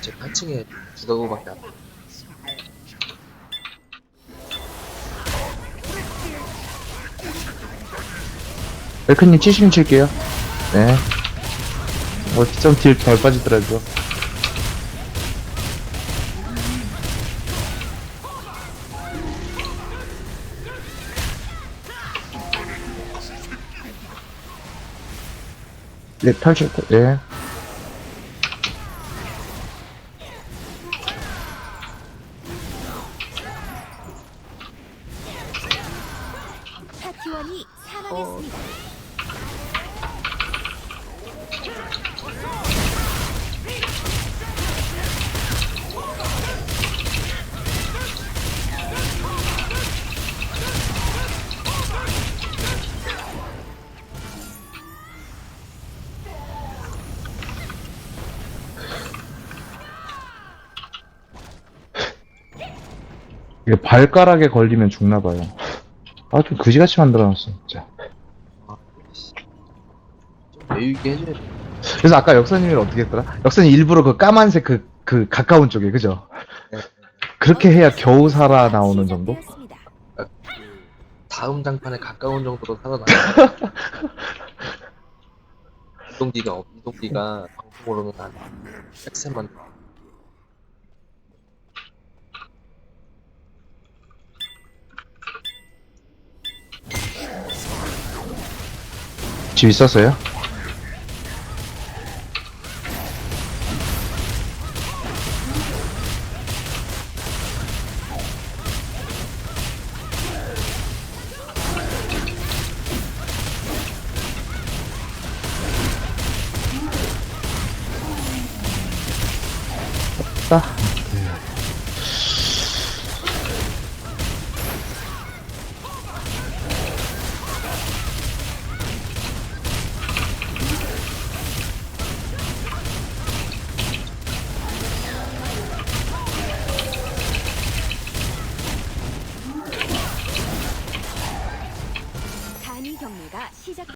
지금 한 층에 두 가구밖에 안 웰크님 70 칠게요. 네. 뭐, 좀딜덜 빠지더라도. 네, 탈출, 예. 파티원이 사망했습니다. 이게 발가락에 걸리면 죽나 봐요. 아, 좀 그지같이 만들어놨어, 진짜. 좀 해줘야 돼. 그래서 아까 역사님이 어떻게 했더라? 역사님 일부러 그 까만색 그, 그 가까운 쪽에, 그죠? 네. 그렇게 해야 겨우 살아 나오는 정도? 시작되었습니다. 그 다음 장판에 가까운 정도로 살아나. 이동기가 없, 이동기가 방송으로는 안 엑셀만 집 있었어요?